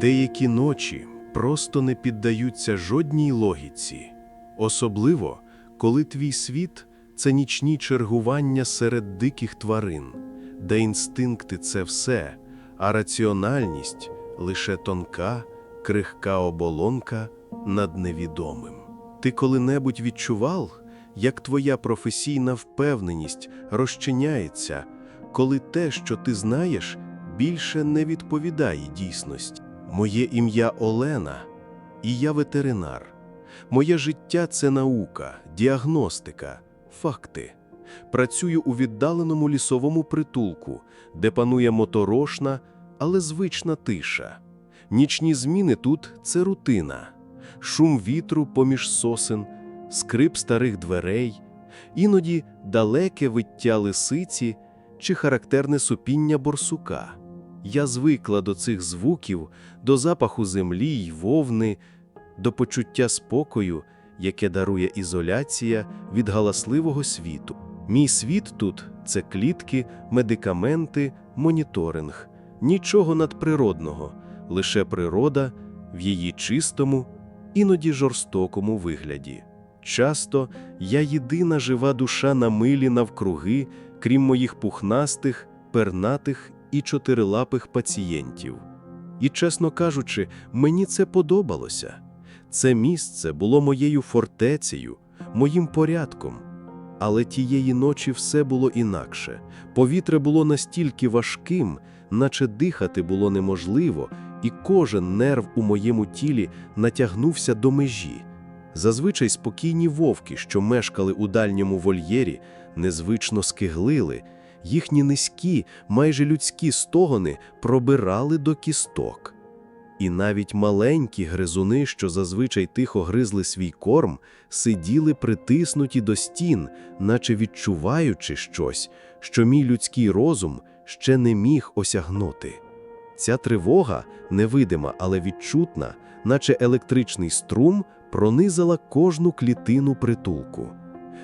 Деякі ночі просто не піддаються жодній логіці, особливо, коли твій світ це нічні чергування серед диких тварин, де інстинкти це все, а раціональність лише тонка, крихка оболонка над невідомим. Ти коли-небудь відчував, як твоя професійна впевненість розчиняється, коли те, що ти знаєш, більше не відповідає дійсності. Моє ім'я Олена, і я ветеринар. Моє життя це наука, діагностика, факти. Працюю у віддаленому лісовому притулку, де панує моторошна, але звична тиша. Нічні зміни тут це рутина, шум вітру поміж сосен, скрип старих дверей, іноді далеке виття лисиці чи характерне супіння борсука. Я звикла до цих звуків, до запаху землі й вовни, до почуття спокою, яке дарує ізоляція від галасливого світу. Мій світ тут це клітки, медикаменти, моніторинг, нічого надприродного, лише природа в її чистому, іноді жорстокому вигляді. Часто я єдина жива душа на милі навкруги, крім моїх пухнастих, пернатих і чотирилапих пацієнтів. І, чесно кажучи, мені це подобалося. Це місце було моєю фортецею, моїм порядком. Але тієї ночі все було інакше. Повітря було настільки важким, наче дихати було неможливо, і кожен нерв у моєму тілі натягнувся до межі. Зазвичай спокійні вовки, що мешкали у дальньому вольєрі, незвично скиглили, їхні низькі, майже людські стогони пробирали до кісток. І навіть маленькі гризуни, що зазвичай тихо гризли свій корм, сиділи притиснуті до стін, наче відчуваючи щось, що мій людський розум ще не міг осягнути. Ця тривога, невидима, але відчутна, наче електричний струм, пронизала кожну клітину притулку.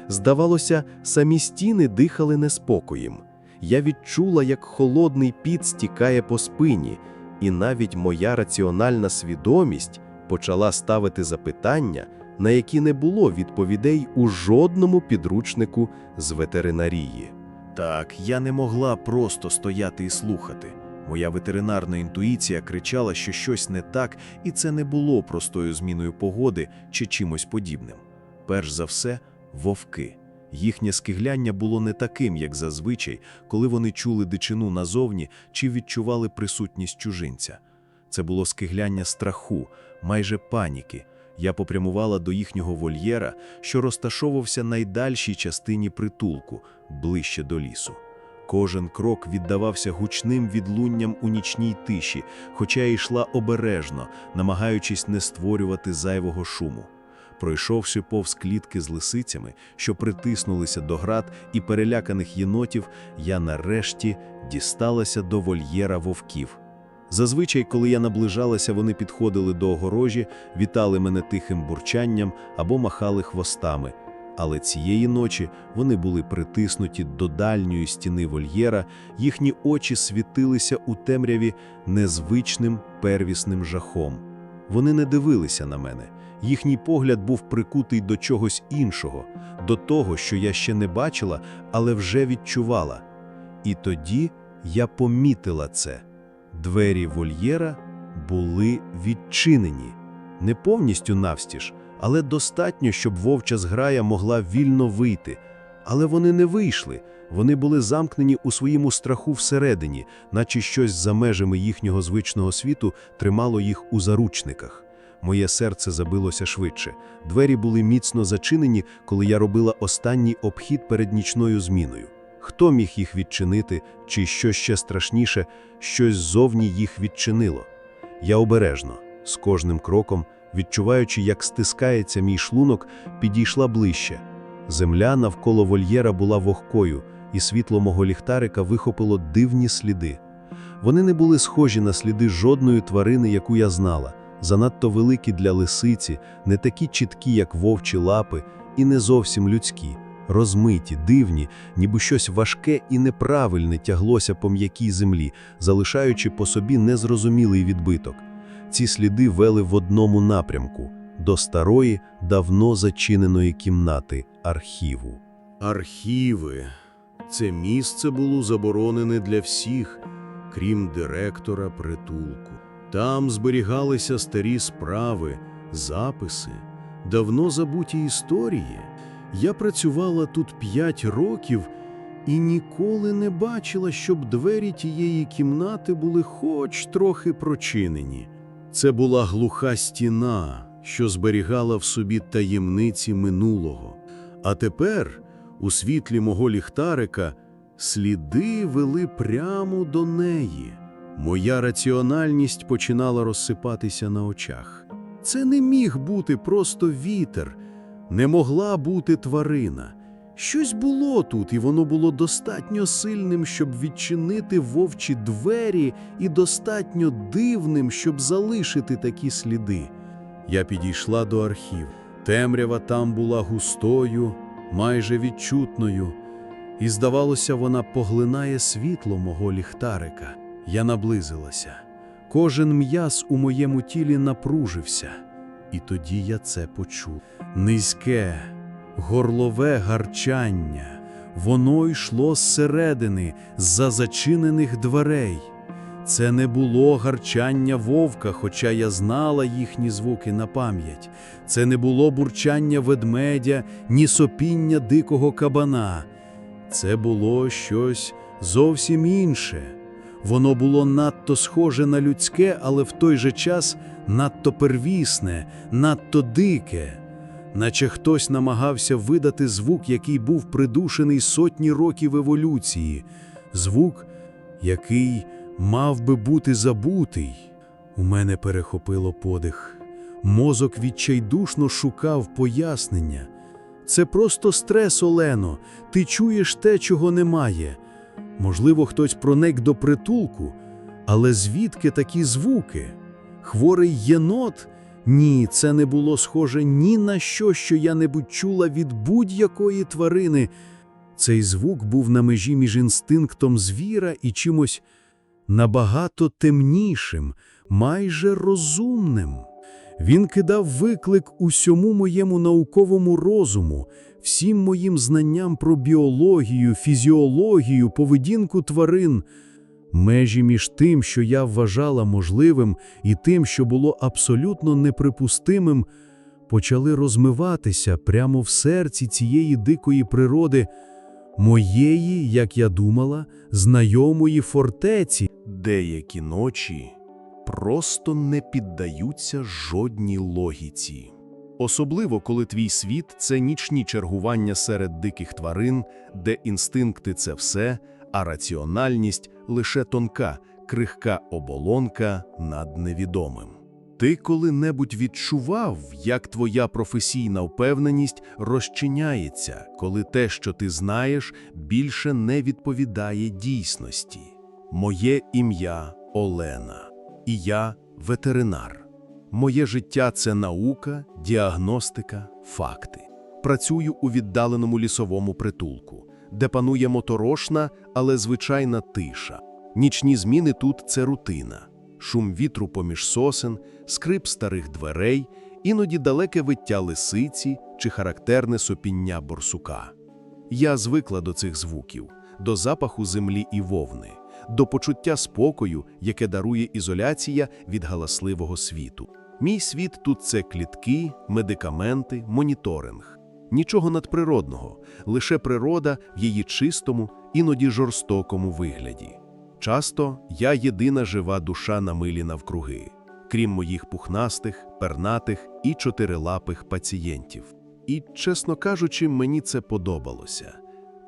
Здавалося, самі стіни дихали неспокоєм. Я відчула, як холодний піт стікає по спині, і навіть моя раціональна свідомість почала ставити запитання, на які не було відповідей у жодному підручнику з ветеринарії. Так, я не могла просто стояти і слухати. Моя ветеринарна інтуїція кричала, що щось не так, і це не було простою зміною погоди чи чимось подібним. Перш за все, вовки. Їхнє скигляння було не таким, як зазвичай, коли вони чули дичину назовні чи відчували присутність чужинця. Це було скигляння страху, майже паніки. Я попрямувала до їхнього вольєра, що розташовувався найдальшій частині притулку, ближче до лісу. Кожен крок віддавався гучним відлунням у нічній тиші, хоча й йшла обережно, намагаючись не створювати зайвого шуму. Пройшовши повз клітки з лисицями, що притиснулися до град і переляканих єнотів, я нарешті дісталася до вольєра вовків. Зазвичай, коли я наближалася, вони підходили до огорожі, вітали мене тихим бурчанням або махали хвостами. Але цієї ночі вони були притиснуті до дальньої стіни вольєра, їхні очі світилися у темряві незвичним первісним жахом. Вони не дивилися на мене. Їхній погляд був прикутий до чогось іншого, до того, що я ще не бачила, але вже відчувала. І тоді я помітила це. Двері вольєра були відчинені, не повністю навстіж, але достатньо, щоб вовча зграя могла вільно вийти. Але вони не вийшли, вони були замкнені у своєму страху всередині, наче щось за межами їхнього звичного світу тримало їх у заручниках. Моє серце забилося швидше. Двері були міцно зачинені, коли я робила останній обхід перед нічною зміною. Хто міг їх відчинити, чи що ще страшніше, щось ззовні їх відчинило? Я обережно, з кожним кроком, відчуваючи, як стискається мій шлунок, підійшла ближче. Земля навколо вольєра була вогкою, і світло мого ліхтарика вихопило дивні сліди. Вони не були схожі на сліди жодної тварини, яку я знала, занадто великі для лисиці, не такі чіткі, як вовчі лапи, і не зовсім людські, розмиті, дивні, ніби щось важке і неправильне тяглося по м'якій землі, залишаючи по собі незрозумілий відбиток. Ці сліди вели в одному напрямку до старої, давно зачиненої кімнати архіву. Архіви. Це місце було заборонене для всіх, крім директора притулку. Там зберігалися старі справи, записи, давно забуті історії. Я працювала тут п'ять років і ніколи не бачила, щоб двері тієї кімнати були хоч трохи прочинені. Це була глуха стіна, що зберігала в собі таємниці минулого. А тепер, у світлі мого ліхтарика, сліди вели прямо до неї. Моя раціональність починала розсипатися на очах. Це не міг бути просто вітер, не могла бути тварина. Щось було тут, і воно було достатньо сильним, щоб відчинити вовчі двері, і достатньо дивним, щоб залишити такі сліди. Я підійшла до архіву. Темрява там була густою, майже відчутною, і, здавалося, вона поглинає світло мого ліхтарика. Я наблизилася. Кожен м'яз у моєму тілі напружився, і тоді я це почув. Низьке, горлове гарчання. Воно йшло зсередини, з-за зачинених дверей. Це не було гарчання вовка, хоча я знала їхні звуки на пам'ять. Це не було бурчання ведмедя, ні сопіння дикого кабана. Це було щось зовсім інше. Воно було надто схоже на людське, але в той же час надто первісне, надто дике. Наче хтось намагався видати звук, який був придушений сотні років еволюції. Звук, який мав би бути забутий. У мене перехопило подих. Мозок відчайдушно шукав пояснення. Це просто стрес, Олено. Ти чуєш те, чого немає. Можливо, хтось проник до притулку, але звідки такі звуки? Хворий єнот? Ні, це не було схоже ні на що, що я небудь чула від будь-якої тварини. Цей звук був на межі між інстинктом звіра і чимось набагато темнішим, майже розумним. Він кидав виклик усьому моєму науковому розуму, всім моїм знанням про біологію, фізіологію, поведінку тварин. Межі між тим, що я вважала можливим, і тим, що було абсолютно неприпустимим, почали розмиватися прямо в серці цієї дикої природи, моєї, як я думала, знайомої фортеці. Деякі ночі просто не піддаються жодній логіці. Особливо, коли твій світ це нічні чергування серед диких тварин, де інстинкти це все, а раціональність лише тонка, крихка оболонка над невідомим. Ти коли-небудь відчував, як твоя професійна впевненість розчиняється, коли те, що ти знаєш, більше не відповідає дійсності. Моє ім'я Олена, і я ветеринар. Моє життя це наука, діагностика, факти. Працюю у віддаленому лісовому притулку, де панує моторошна, але звичайна тиша. Нічні зміни тут це рутина. Шум вітру поміж сосен, скрип старих дверей, іноді далеке виття лисиці чи характерне сопіння борсука. Я звикла до цих звуків, до запаху землі і вовни, до почуття спокою, яке дарує ізоляція від галасливого світу. Мій світ тут це клітки, медикаменти, моніторинг. Нічого надприродного, лише природа в її чистому, іноді жорстокому вигляді. Часто я єдина жива душа на милі навкруги, крім моїх пухнастих, пернатих і чотирилапих пацієнтів. І, чесно кажучи, мені це подобалося.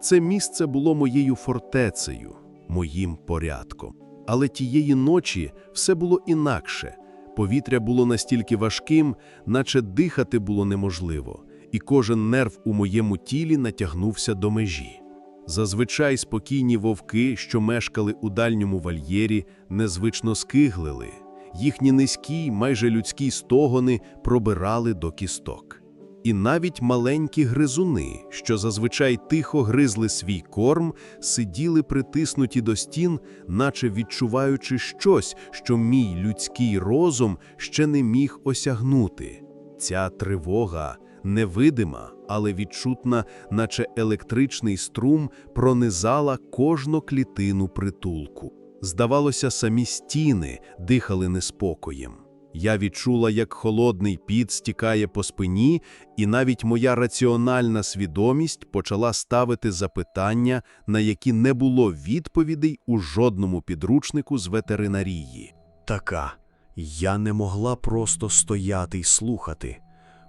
Це місце було моєю фортецею, моїм порядком. Але тієї ночі все було інакше. Повітря було настільки важким, наче дихати було неможливо, і кожен нерв у моєму тілі натягнувся до межі. Зазвичай спокійні вовки, що мешкали у дальньому вольєрі, незвично скиглили. Їхні низькі, майже людські стогони пробирали до кісток. І навіть маленькі гризуни, що зазвичай тихо гризли свій корм, сиділи притиснуті до стін, наче відчуваючи щось, що мій людський розум ще не міг осягнути. Ця тривога невидима, але відчутна, наче електричний струм, пронизала кожну клітину притулку. Здавалося, самі стіни дихали неспокоєм. Я відчула, як холодний піт стікає по спині, і навіть моя раціональна свідомість почала ставити запитання, на які не було відповідей у жодному підручнику з ветеринарії. Така. Я не могла просто стояти й слухати.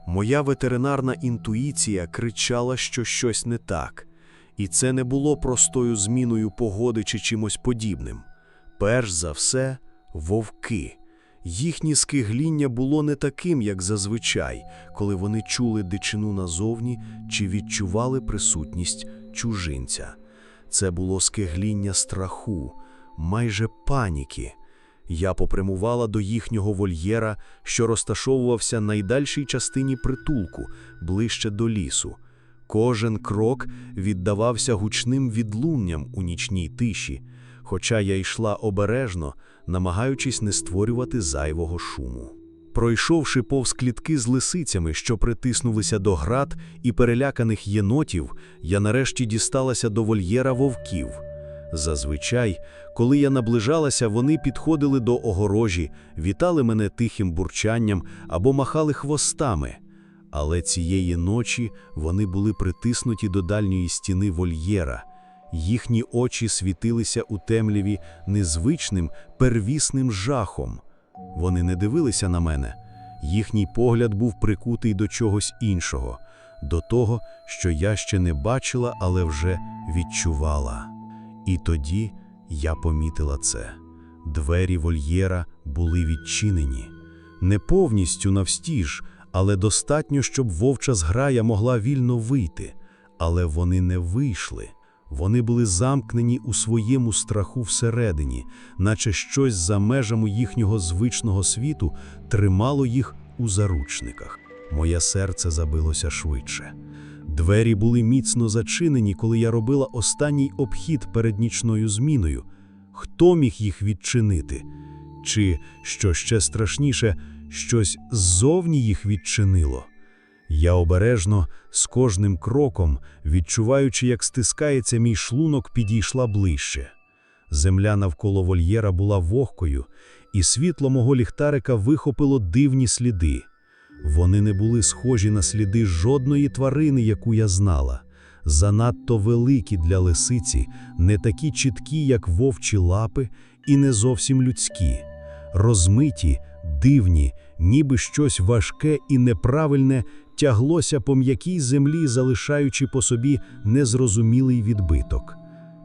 Моя ветеринарна інтуїція кричала, що щось не так, і це не було простою зміною погоди чи чимось подібним. Перш за все, вовки. Їхнє скигління було не таким, як зазвичай, коли вони чули дичину назовні чи відчували присутність чужинця. Це було скигління страху, майже паніки. Я попрямувала до їхнього вольєра, що розташовувався найдальшій частині притулку, ближче до лісу. Кожен крок віддавався гучним відлунням у нічній тиші, хоча я йшла обережно, намагаючись не створювати зайвого шуму. Пройшовши повз клітки з лисицями, що притиснулися до град і переляканих єнотів, я нарешті дісталася до вольєра вовків. Зазвичай, коли я наближалася, вони підходили до огорожі, вітали мене тихим бурчанням або махали хвостами. Але цієї ночі вони були притиснуті до дальньої стіни вольєра. Їхні очі світилися у темряві незвичним первісним жахом. Вони не дивилися на мене. Їхній погляд був прикутий до чогось іншого, до того, що я ще не бачила, але вже відчувала. І тоді я помітила це. Двері вольєра були відчинені. Не повністю навстіж, але достатньо, щоб вовча зграя могла вільно вийти. Але вони не вийшли. Вони були замкнені у своєму страху всередині, наче щось за межами їхнього звичного світу тримало їх у заручниках. Моє серце забилося швидше. Двері були міцно зачинені, коли я робила останній обхід перед нічною зміною. Хто міг їх відчинити? Чи, що ще страшніше, щось ззовні їх відчинило? Я обережно, з кожним кроком, відчуваючи, як стискається мій шлунок, підійшла ближче. Земля навколо вольєра була вогкою, і світло мого ліхтарика вихопило дивні сліди. Вони не були схожі на сліди жодної тварини, яку я знала. Занадто великі для лисиці, не такі чіткі, як вовчі лапи, і не зовсім людські. Розмиті, дивні, ніби щось важке і неправильне тяглося по м'якій землі, залишаючи по собі незрозумілий відбиток.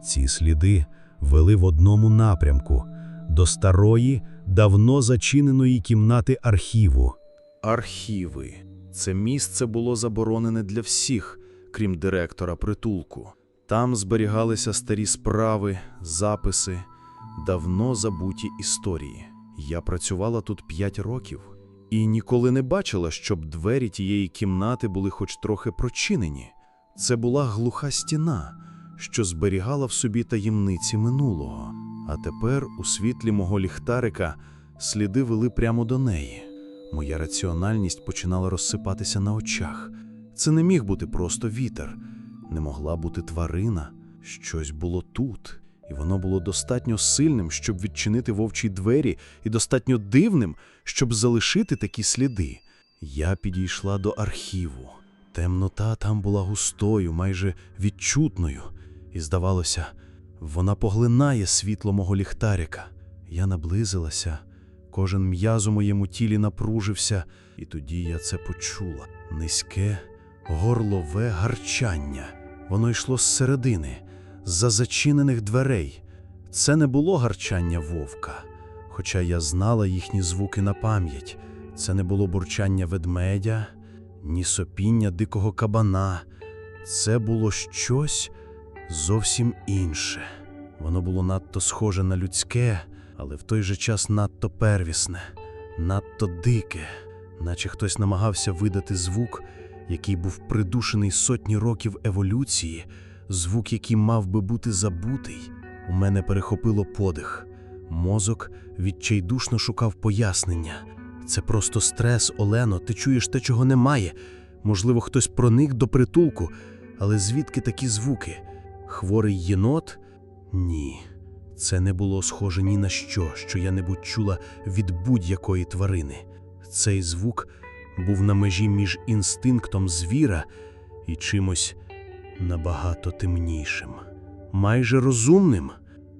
Ці сліди вели в одному напрямку до старої, давно зачиненої кімнати архіву. Архіви. Це місце було заборонене для всіх, крім директора притулку. Там зберігалися старі справи, записи, давно забуті історії. Я працювала тут п'ять років і ніколи не бачила, щоб двері тієї кімнати були хоч трохи прочинені. Це була глуха стіна, що зберігала в собі таємниці минулого. А тепер, у світлі мого ліхтарика, сліди вели прямо до неї. Моя раціональність починала розсипатися на очах. Це не міг бути просто вітер, не могла бути тварина. Щось було тут, і воно було достатньо сильним, щоб відчинити вовчі двері, і достатньо дивним, щоб залишити такі сліди. Я підійшла до архіву. Темнота там була густою, майже відчутною, і, здавалося, вона поглинає світло мого ліхтарика. Я наблизилася. Кожен м'яз у моєму тілі напружився, і тоді я це почула. Низьке, горлове гарчання. Воно йшло зсередини, з-за зачинених дверей. Це не було гарчання вовка, хоча я знала їхні звуки на пам'ять. Це не було бурчання ведмедя, ні сопіння дикого кабана. Це було щось зовсім інше. Воно було надто схоже на людське, але в той же час надто первісне, надто дике, наче хтось намагався видати звук, який був придушений сотні років еволюції, звук, який мав би бути забутий. У мене перехопило подих. Мозок відчайдушно шукав пояснення. Це просто стрес, Олено, ти чуєш те, чого немає. Можливо, хтось проник до притулку, але звідки такі звуки? Хворий єнот? Ні. Це не було схоже ні на що, що я небудь чула від будь-якої тварини. Цей звук був на межі між інстинктом звіра і чимось набагато темнішим, майже розумним.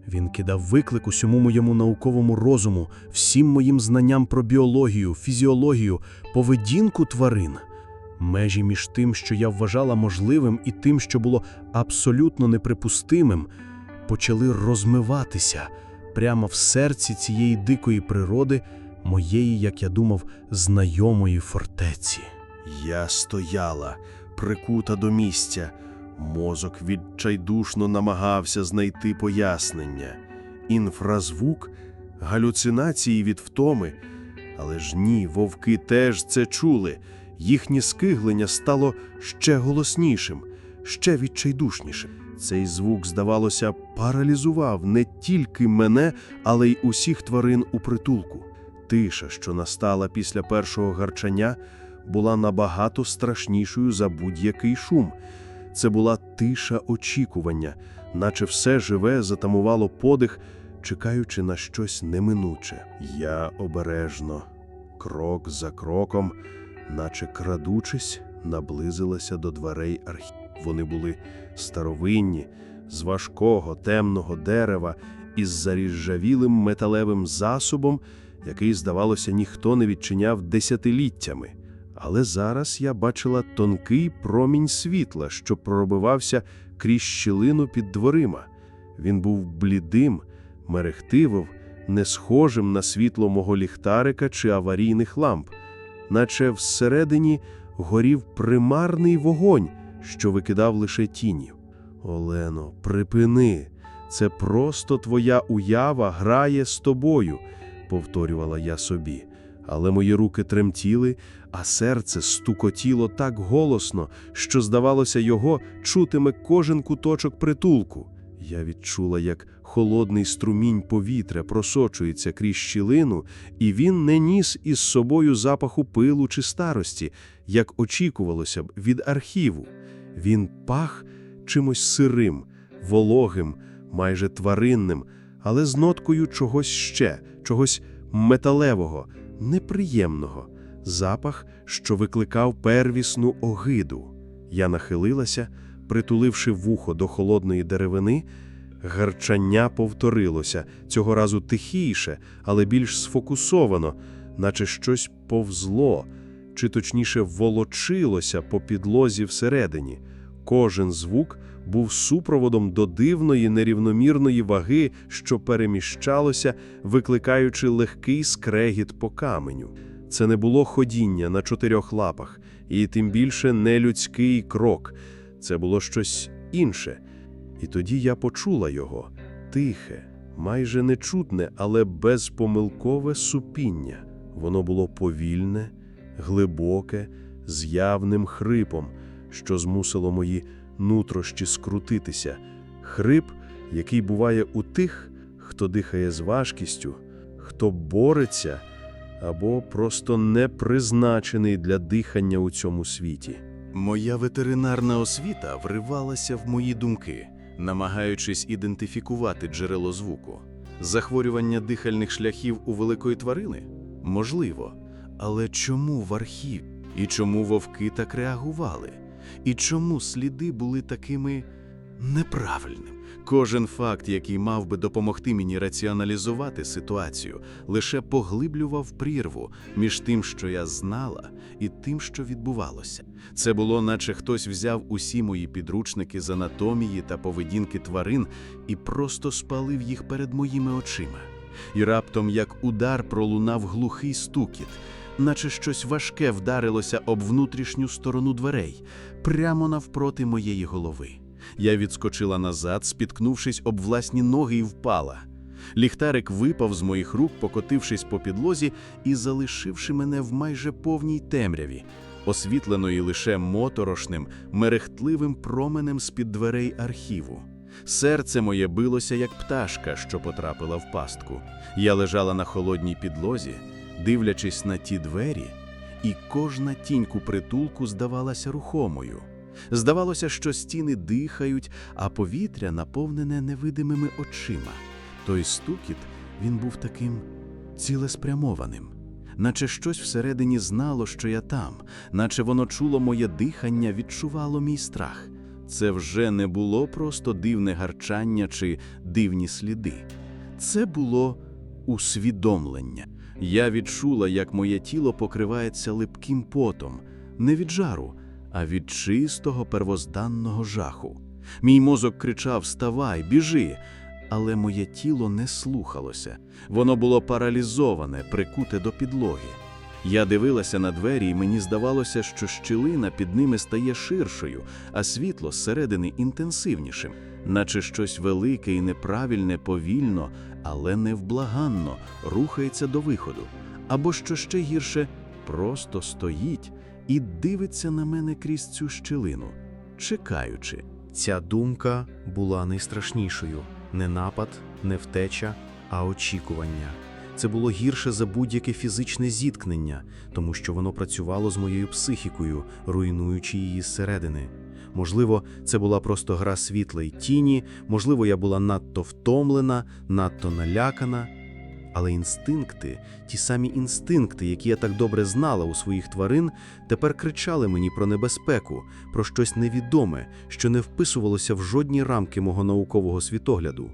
Він кидав виклик усьому моєму науковому розуму, всім моїм знанням про біологію, фізіологію, поведінку тварин. Межі між тим, що я вважала можливим, і тим, що було абсолютно неприпустимим, почали розмиватися прямо в серці цієї дикої природи, моєї, як я думав, знайомої фортеці. Я стояла, прикута до місця. Мозок відчайдушно намагався знайти пояснення. Інфразвук, галюцинації від втоми. Але ж ні, вовки теж це чули. Їхнє скиглення стало ще голоснішим, ще відчайдушнішим. Цей звук, здавалося, паралізував не тільки мене, але й усіх тварин у притулку. Тиша, що настала після першого гарчання, була набагато страшнішою за будь-який шум. Це була тиша очікування, наче все живе затамувало подих, чекаючи на щось неминуче. Я обережно, крок за кроком, наче крадучись, наблизилася до дверей архіву. Вони були старовинні, з важкого темного дерева із заріжжавілим металевим засобом, який, здавалося, ніхто не відчиняв десятиліттями. Але зараз я бачила тонкий промінь світла, що пробивався крізь щілину під дверима. Він був блідим, мерехтивив, не схожим на світло мого ліхтарика чи аварійних ламп, наче всередині горів примарний вогонь, що викидав лише тіні. Олено, припини, це просто твоя уява грає з тобою, повторювала я собі. Але мої руки тремтіли, а серце стукотіло так голосно, що, здавалося, його чутиме кожен куточок притулку. Я відчула, як холодний струмінь повітря просочується крізь щілину, і він не ніс із собою запаху пилу чи старості, як очікувалося б від архіву. Він пах чимось сирим, вологим, майже тваринним, але з ноткою чогось ще, чогось металевого, неприємного, запах, що викликав первісну огиду. Я нахилилася, притуливши вухо до холодної деревини. Гарчання повторилося, цього разу тихіше, але більш сфокусовано, наче щось повзло, чи точніше волочилося по підлозі всередині. Кожен звук був супроводом до дивної нерівномірної ваги, що переміщалося, викликаючи легкий скрегіт по каменю. Це не було ходіння на чотирьох лапах, і тим більше не людський крок. Це було щось інше. І тоді я почула його тихе, майже нечутне, але безпомилкове супіння. Воно було повільне, глибоке, з явним хрипом, що змусило мої нутрощі скрутитися. Хрип, який буває у тих, хто дихає з важкістю, хто бореться або просто не призначений для дихання у цьому світі. Моя ветеринарна освіта вривалася в мої думки, намагаючись ідентифікувати джерело звуку. Захворювання дихальних шляхів у великої тварини? Можливо. Але чому в архів? І чому вовки так реагували? І чому сліди були такими неправильними? Кожен факт, який мав би допомогти мені раціоналізувати ситуацію, лише поглиблював прірву між тим, що я знала, і тим, що відбувалося. Це було, наче хтось взяв усі мої підручники з анатомії та поведінки тварин і просто спалив їх перед моїми очима. І раптом, як удар, пролунав глухий стукіт, наче щось важке вдарилося об внутрішню сторону дверей, прямо навпроти моєї голови. Я відскочила назад, спіткнувшись об власні ноги і впала. Ліхтарик випав з моїх рук, покотившись по підлозі і залишивши мене в майже повній темряві, освітленої лише моторошним, мерехтливим променем з-під дверей архіву. Серце моє билося, як пташка, що потрапила в пастку. Я лежала на холодній підлозі, дивлячись на ті двері, і кожна тіньку притулку здавалася рухомою. Здавалося, що стіни дихають, а повітря наповнене невидимими очима. Той стукіт він був таким цілеспрямованим, наче щось всередині знало, що я там, наче воно чуло моє дихання, відчувало мій страх. Це вже не було просто дивне гарчання чи дивні сліди. Це було усвідомлення. Я відчула, як моє тіло покривається липким потом, не від жару, а від чистого первозданного жаху. Мій мозок кричав: Вставай, біжи! Але моє тіло не слухалося. Воно було паралізоване, прикуте до підлоги. Я дивилася на двері, і мені здавалося, що щілина під ними стає ширшою, а світло зсередини інтенсивнішим, наче щось велике і неправильне повільно, але невблаганно рухається до виходу. Або що ще гірше, просто стоїть і дивиться на мене крізь цю щілину, чекаючи. Ця думка була найстрашнішою не напад, не втеча, а очікування. Це було гірше за будь-яке фізичне зіткнення, тому що воно працювало з моєю психікою, руйнуючи її зсередини. Можливо, це була просто гра світла й тіні, можливо, я була надто втомлена, надто налякана. Але інстинкти, ті самі інстинкти, які я так добре знала у своїх тварин, тепер кричали мені про небезпеку, про щось невідоме, що не вписувалося в жодні рамки мого наукового світогляду.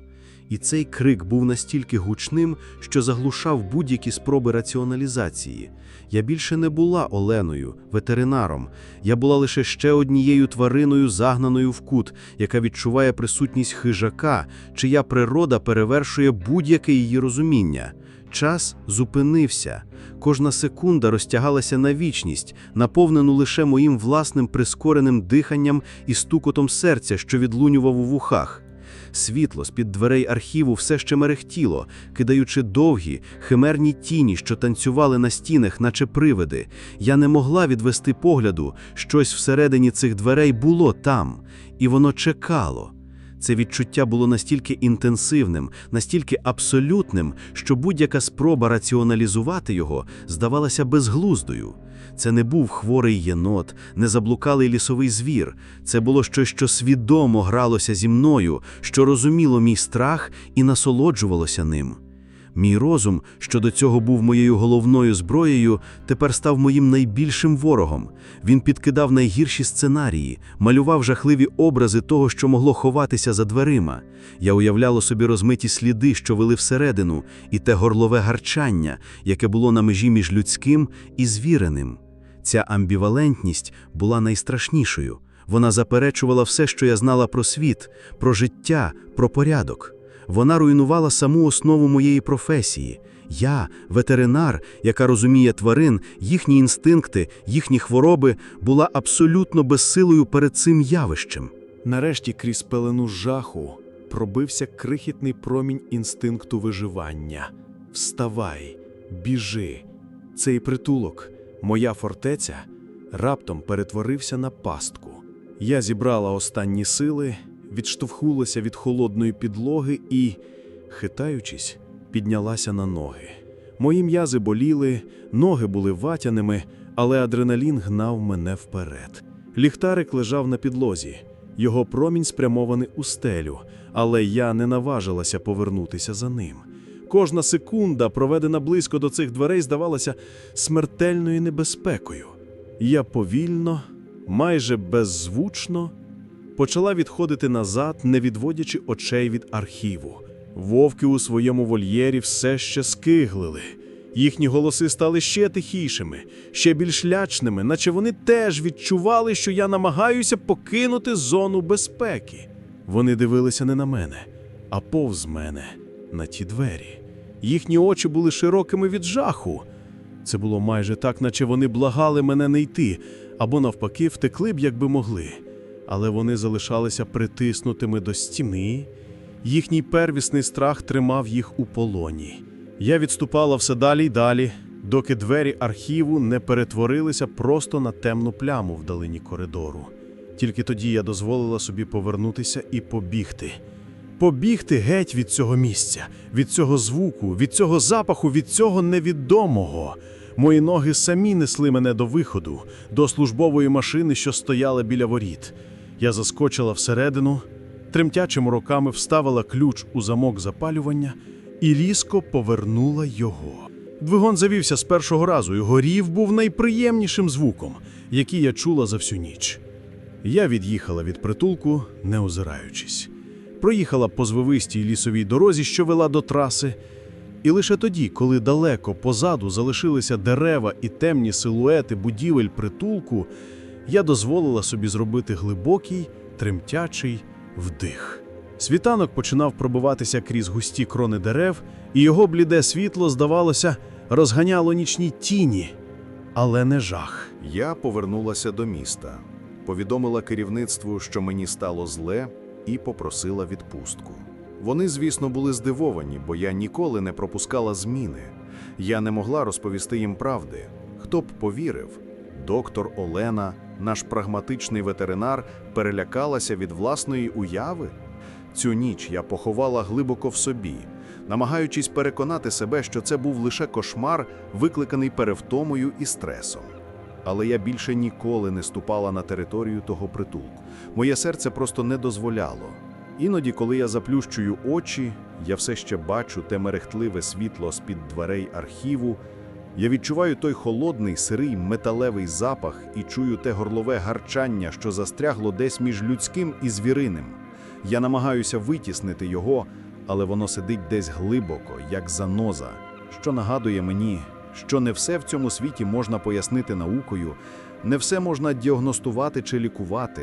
І цей крик був настільки гучним, що заглушав будь-які спроби раціоналізації. Я більше не була Оленою, ветеринаром. Я була лише ще однією твариною, загнаною в кут, яка відчуває присутність хижака, чия природа перевершує будь-яке її розуміння. Час зупинився. Кожна секунда розтягалася на вічність, наповнену лише моїм власним прискореним диханням і стукотом серця, що відлунював у вухах. Світло з-під дверей архіву все ще мерехтіло, кидаючи довгі, химерні тіні, що танцювали на стінах, наче привиди. Я не могла відвести погляду, щось всередині цих дверей було там, і воно чекало. Це відчуття було настільки інтенсивним, настільки абсолютним, що будь-яка спроба раціоналізувати його здавалася безглуздою. Це не був хворий єнот, не заблукалий лісовий звір. Це було щось, що свідомо гралося зі мною, що розуміло мій страх і насолоджувалося ним. Мій розум, що до цього був моєю головною зброєю, тепер став моїм найбільшим ворогом. Він підкидав найгірші сценарії, малював жахливі образи того, що могло ховатися за дверима. Я уявляла собі розмиті сліди, що вели всередину, і те горлове гарчання, яке було на межі між людським і звіреним. Ця амбівалентність була найстрашнішою. Вона заперечувала все, що я знала про світ, про життя, про порядок. Вона руйнувала саму основу моєї професії. Я, ветеринар, яка розуміє тварин, їхні інстинкти, їхні хвороби, була абсолютно безсилою перед цим явищем. Нарешті крізь пелену жаху пробився крихітний промінь інстинкту виживання. Вставай, біжи. Цей притулок, моя фортеця, раптом перетворився на пастку. Я зібрала останні сили, відштовхнулася від холодної підлоги і, хитаючись, піднялася на ноги. Мої м'язи боліли, ноги були ватяними, але адреналін гнав мене вперед. Ліхтарик лежав на підлозі. Його промінь спрямований у стелю, але я не наважилася повернутися за ним. Кожна секунда, проведена близько до цих дверей, здавалася смертельною небезпекою. Я повільно, майже беззвучно, почала відходити назад, не відводячи очей від архіву. Вовки у своєму вольєрі все ще скиглили. Їхні голоси стали ще тихішими, ще більш лячними, наче вони теж відчували, що я намагаюся покинути зону безпеки. Вони дивилися не на мене, а повз мене, на ті двері. Їхні очі були широкими від жаху. Це було майже так, наче вони благали мене не йти, або навпаки, втекли б, якби могли. Але вони залишалися притиснутими до стіни. Їхній первісний страх тримав їх у полоні. Я відступала все далі й далі, доки двері архіву не перетворилися просто на темну пляму в далині коридору. Тільки тоді я дозволила собі повернутися і побігти. Побігти геть від цього місця, від цього звуку, від цього запаху, від цього невідомого. Мої ноги самі несли мене до виходу, до службової машини, що стояла біля воріт. Я заскочила всередину, тремтячими руками вставила ключ у замок запалювання і різко повернула його. Двигун завівся з першого разу, і горів був найприємнішим звуком, який я чула за всю ніч. Я від'їхала від притулку, не озираючись. Проїхала по звивистій лісовій дорозі, що вела до траси, і лише тоді, коли далеко позаду залишилися дерева і темні силуети будівель притулку, я дозволила собі зробити глибокий, тремтячий вдих. Світанок починав пробиватися крізь густі крони дерев, і його бліде світло, здавалося, розганяло нічні тіні, але не жах. Я повернулася до міста, повідомила керівництву, що мені стало зле, і попросила відпустку. Вони, звісно, були здивовані, бо я ніколи не пропускала зміни. Я не могла розповісти їм правди. Хто б повірив? Доктор Олена, наш прагматичний ветеринар, перелякалася від власної уяви. Цю ніч я поховала глибоко в собі, намагаючись переконати себе, що це був лише кошмар, викликаний перевтомою і стресом. Але я більше ніколи не ступала на територію того притулку. Моє серце просто не дозволяло. Іноді, коли я заплющую очі, я все ще бачу те мерехтливе світло з-під дверей архіву. Я відчуваю той холодний, сирий металевий запах і чую те горлове гарчання, що застрягло десь між людським і звіриним. Я намагаюся витіснити його, але воно сидить десь глибоко, як заноза, що нагадує мені, що не все в цьому світі можна пояснити наукою, не все можна діагностувати чи лікувати.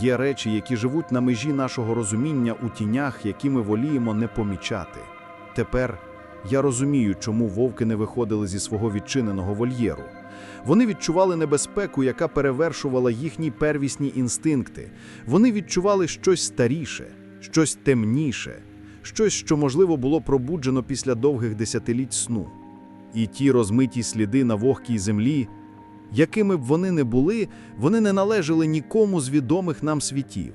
Є речі, які живуть на межі нашого розуміння у тінях, які ми воліємо не помічати. Тепер я розумію, чому вовки не виходили зі свого відчиненого вольєру. Вони відчували небезпеку, яка перевершувала їхні первісні інстинкти. Вони відчували щось старіше, щось темніше, щось, що, можливо, було пробуджено після довгих десятиліть сну. І ті розмиті сліди на вогкій землі, якими б вони не були, вони не належали нікому з відомих нам світів.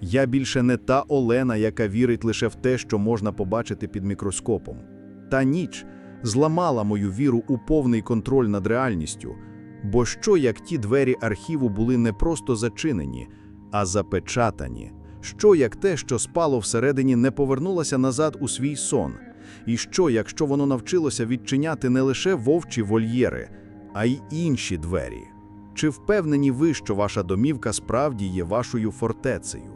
Я більше не та Олена, яка вірить лише в те, що можна побачити під мікроскопом. Та ніч зламала мою віру у повний контроль над реальністю. Бо що як ті двері архіву були не просто зачинені, а запечатані? Що як те, що спало всередині, не повернулося назад у свій сон? І що, якщо воно навчилося відчиняти не лише вовчі вольєри, а й інші двері? Чи впевнені ви, що ваша домівка справді є вашою фортецею?